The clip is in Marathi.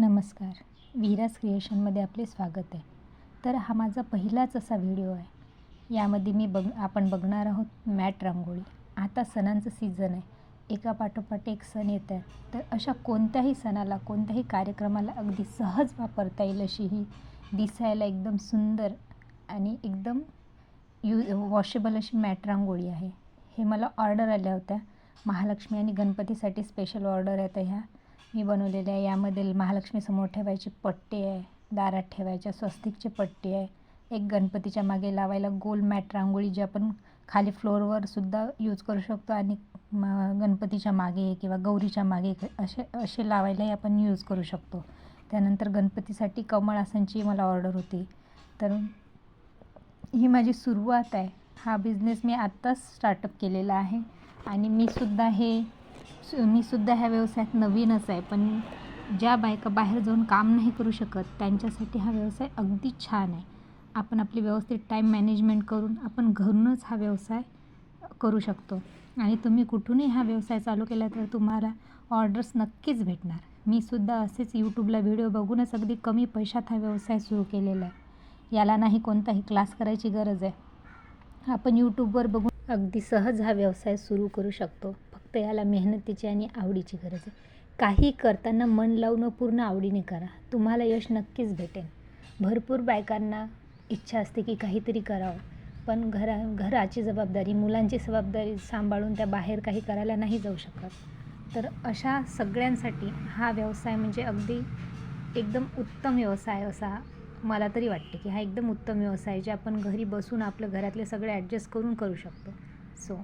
नमस्कार. विराज क्रिएशनमध्ये आपले स्वागत आहे. तर हा माझा पहिलाच असा व्हिडिओ आहे. यामध्ये मी बघ आपण बघणार आहोत मॅट रांगोळी. आता सणांचं सीझन आहे. एका पाठोपाठ एक सण येत आहे. तर अशा कोणत्याही सणाला कोणत्याही कार्यक्रमाला अगदी सहज वापरता येईल अशी ही दिसायला एकदम सुंदर आणि एकदम यू वॉशेबल अशी मॅट रांगोळी आहे. हे मला ऑर्डर आल्या होत्या. महालक्ष्मी आणि गणपतीसाठी स्पेशल ऑर्डर आहेत ह्या. मी बनवलेले आहे. यामध्ये महालक्ष्मीसमोर ठेवायची पट्टी आहे. दारात ठेवायच्या स्वस्तिकची पट्टी आहे. एक गणपतीच्या मागे लावायला गोल मॅट रांगोळी जी आपण खाली फ्लोअरवर सुद्धा यूज करू शकतो आणि म गणपतीच्या मागे किंवा गौरीच्या मागे असे असे लावायलाही आपण यूज करू शकतो. त्यानंतर गणपतीसाठी कमळ आसनची मला ऑर्डर होती. तर ही माझी सुरुवात आहे. हा बिझनेस मी आत्ताच स्टार्टअप केलेला आहे आणि मी सुद्धा हे मी सुद्धा ह्या व्यवसायात नवीनच आहे पण ज्या बायका बाहेर जाऊन काम नाही करू शकत त्यांच्यासाठी हा व्यवसाय अगदी छान आहे. आपण आपली व्यवस्थित टाईम मॅनेजमेंट करून आपण घरूनच हा व्यवसाय करू शकतो. आणि तुम्ही कुठूनही हा व्यवसाय चालू केला तर तुम्हाला ऑर्डर्स नक्कीच भेटणार. मी सुद्धा असेच यूट्यूबला व्हिडिओ बघूनच अगदी कमी पैशात हा व्यवसाय सुरू केलेला आहे. याला नाही कोणताही क्लास करायची गरज आहे. आपण यूट्यूबवर बघून अगदी सहज हा व्यवसाय सुरू करू शकतो. फक्त याला मेहनतीची आणि आवडीची गरज आहे. काही करताना मन लावून पूर्ण आवडीने करा. तुम्हाला यश नक्कीच भेटेल. भरपूर बायकांना इच्छा असते की काहीतरी करावं. पण घरा घराची जबाबदारी मुलांची जबाबदारी सांभाळून त्या बाहेर काही करायला नाही जाऊ शकत. तर अशा सगळ्यांसाठी हा व्यवसाय म्हणजे अगदी एकदम उत्तम व्यवसाय असा मला तरी वाटते की हा एकदम उत्तम व्यवसाय जे आपण घरी बसून आपलं घरातले सगळे ॲडजस्ट करून करू शकतो. सो